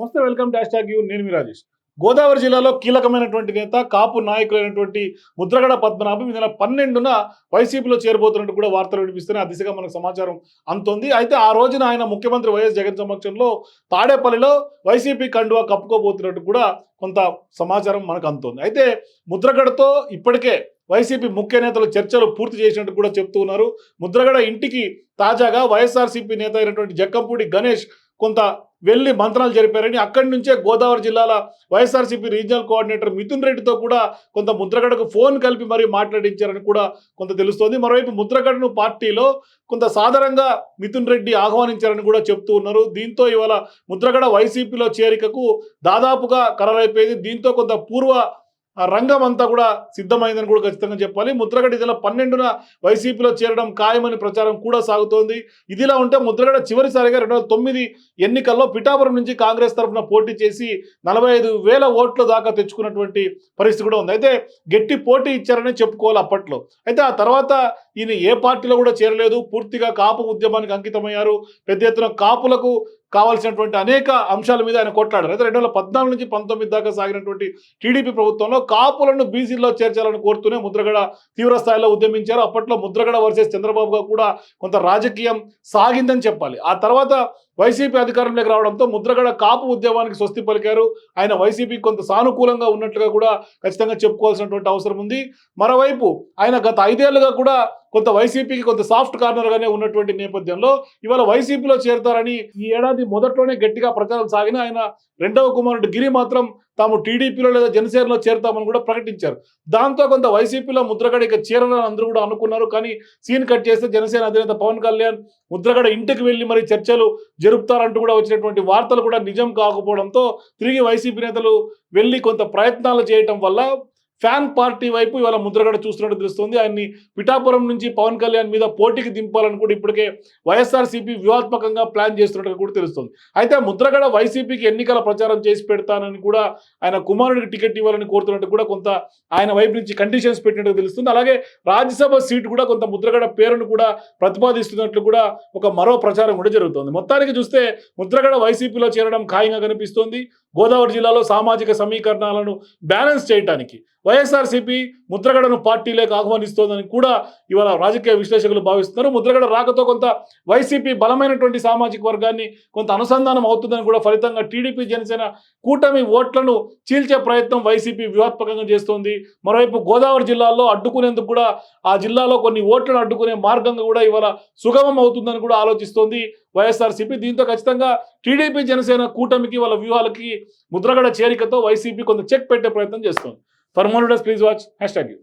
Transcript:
నమస్తే welcome dash tag you. నేను మీ రాజేష్. గోదావరి జిల్లాలో కీలకమైనటువంటి నేత కాపు నాయకులైనటువంటి ముద్రగడ పద్మనాభం ఈ నెల పన్నెండున వైసీపీలో చేరబోతున్నట్టు కూడా వార్తలు వినిపిస్తున్నాయి. ఆ దిశగా మనకు సమాచారం అంతుంది అయితే ఆ రోజున ఆయన ముఖ్యమంత్రి వైఎస్ జగన్ సమక్షంలో తాడేపల్లిలో వైసీపీ కండువా కప్పుకోబోతున్నట్టు కూడా కొంత సమాచారం మనకు అందుతోంది. అయితే ముద్రగడతో ఇప్పటికే వైసీపీ ముఖ్య నేతలు చర్చలు పూర్తి చేసినట్టు కూడా చెప్తూ ఉన్నారు. ముద్రగడ ఇంటికి తాజాగా వైఎస్ఆర్సీపీ నేత అయినటువంటి జక్కంపూడి గణేష్ కొంత వెళ్ళి మంత్రాలు జరిపారని అక్కడి నుంచే గోదావరి జిల్లాల వైఎస్ఆర్సీపీ రీజనల్ కోఆర్డినేటర్ మిథున్ రెడ్డితో కూడా కొంత ముద్రగడకు ఫోన్ కలిపి మరీ మాట్లాడించారని కూడా కొంత తెలుస్తోంది. మరోవైపు ముద్రగడను పార్టీలో కొంత సాధారణంగా మిథున్ రెడ్డి ఆహ్వానించారని కూడా చెప్తూ ఉన్నారు. దీంతో ఇవాళ ముద్రగడ వైసీపీలో చేరికకు దాదాపుగా ఖరారైపోయింది. దీంతో కొంత పూర్వ రంగం అంతా కూడా సిద్ధమైందని కూడా ఖచ్చితంగా చెప్పాలి. ముద్రగడ ఇదిలా పన్నెండున వైసీపీలో చేరడం ఖాయమని ప్రచారం కూడా సాగుతోంది. ఇదిలా ఉంటే ముద్రగడ చివరిసారిగా రెండు వేల తొమ్మిది ఎన్నికల్లో పిఠాపురం నుంచి కాంగ్రెస్ తరఫున పోటీ చేసి నలభై ఐదు వేల ఓట్ల దాకా తెచ్చుకున్నటువంటి పరిస్థితి కూడా ఉంది. అయితే గట్టి పోటీ ఇచ్చారని చెప్పుకోవాలి అప్పట్లో. అయితే ఆ తర్వాత ఈయన ఏ పార్టీలో కూడా చేరలేదు. పూర్తిగా కాపు ఉద్యమానికి అంకితమయ్యారు. పెద్ద ఎత్తున కాపులకు కావాల్సినటువంటి అనేక అంశాల మీద ఆయన కొట్లాడారు. అయితే రెండు వేల పద్నాలుగు నుంచి పంతొమ్మిది దాకా సాగినటువంటి టీడీపీ ప్రభుత్వంలో కాపులను బీసీలో చేర్చాలని కోరుతూనే ముద్రగడ తీవ్ర స్థాయిలో ఉద్యమించారు. అప్పట్లో ముద్రగడ వర్సెస్ చంద్రబాబుగా కూడా కొంత రాజకీయం సాగిందని చెప్పాలి. ఆ తర్వాత వైసీపీ అధికారంలోకి రావడంతో ముద్రగడ కాపు ఉద్యమానికి స్వస్తి పలికారు. ఆయన వైసీపీ కొంత సానుకూలంగా ఉన్నట్లుగా కూడా ఖచ్చితంగా చెప్పుకోవాల్సినటువంటి అవసరం ఉంది. మరోవైపు ఆయన గత ఐదేళ్ళుగా కూడా కొంత వైసీపీకి కొంత సాఫ్ట్ కార్నర్గానే ఉన్నటువంటి నేపథ్యంలో ఇవాళ వైసీపీలో చేరతారని ఈ ఏడాది మొదట్లోనే గట్టిగా ప్రచారం సాగిన ఆయన రెండవ కుమారుడు గిరి మాత్రం తాము టీడీపీలో లేదా జనసేనలో చేరుతామని కూడా ప్రకటించారు. దాంతో కొంత వైసీపీలో ముద్రగడ ఇక చేరాలని అందరూ కూడా అనుకున్నారు. కానీ సీన్ కట్ చేస్తే జనసేన అధినేత పవన్ కళ్యాణ్ ముద్రగడ ఇంటికి వెళ్ళి మరి చర్చలు జరుపుతారంటూ కూడా వచ్చినటువంటి వార్తలు కూడా నిజం కాకపోవడంతో తిరిగి వైసీపీ నేతలు వెళ్ళి కొంత ప్రయత్నాలు చేయటం వల్ల ఫ్యాన్ పార్టీ వైపు ఇవాళ ముద్రగడ చూస్తున్నట్టు తెలుస్తుంది. ఆయన్ని పిఠాపురం నుంచి పవన్ కళ్యాణ్ మీద పోటీకి దింపాలని కూడా ఇప్పటికే వైఎస్ఆర్సీపీ వ్యూహాత్మకంగా ప్లాన్ చేస్తున్నట్టుగా కూడా తెలుస్తుంది. అయితే ముద్రగడ వైసీపీకి ఎన్నికల ప్రచారం చేసి పెడతానని కూడా ఆయన కుమారుడికి టికెట్ ఇవ్వాలని కోరుతున్నట్టు కూడా కొంత ఆయన వైపు నుంచి కండిషన్స్ పెట్టినట్టు తెలుస్తుంది. అలాగే రాజ్యసభ సీటు కూడా కొంత ముద్రగడ పేరును కూడా ప్రతిపాదిస్తున్నట్లు కూడా ఒక మరో ప్రచారం కూడా జరుగుతుంది. మొత్తానికి చూస్తే ముద్రగడ వైసీపీలో చేరడం ఖాయంగా కనిపిస్తోంది. గోదావరి జిల్లాలో సామాజిక సమీకరణాలను బ్యాలెన్స్ చేయడానికి వైఎస్ఆర్సీపీ ముద్రగడను పార్టీలోకి ఆహ్వానిస్తోందని కూడా ఇవాళ రాజకీయ విశ్లేషకులు భావిస్తున్నారు. ముద్రగడ రాకతో కొంత వైసీపీ బలమైనటువంటి సామాజిక వర్గాన్ని కొంత అనుసంధానం అవుతుందని కూడా ఫలితంగా టీడీపీ జనసేన కూటమి ఓట్లను చీల్చే ప్రయత్నం వైసీపీ వ్యూహాత్మకంగా చేస్తోంది. మరోవైపు గోదావరి జిల్లాలో అడ్డుకునేందుకు కూడా ఆ జిల్లాలో కొన్ని ఓట్లను అడ్డుకునే మార్గంగా కూడా ఇవాళ సుగమం అవుతుందని కూడా ఆలోచిస్తోంది. వైఎస్ఆర్సీపీ దీంతో ఖచ్చితంగా టీడీపీ జనసేన కూటమికి వాళ్ళ వ్యూహాలకి ముద్రగడ చేరికతో వైసీపీ కొంత చెక్ పెట్టే ప్రయత్నం చేస్తుంది. For more please watch hashtag you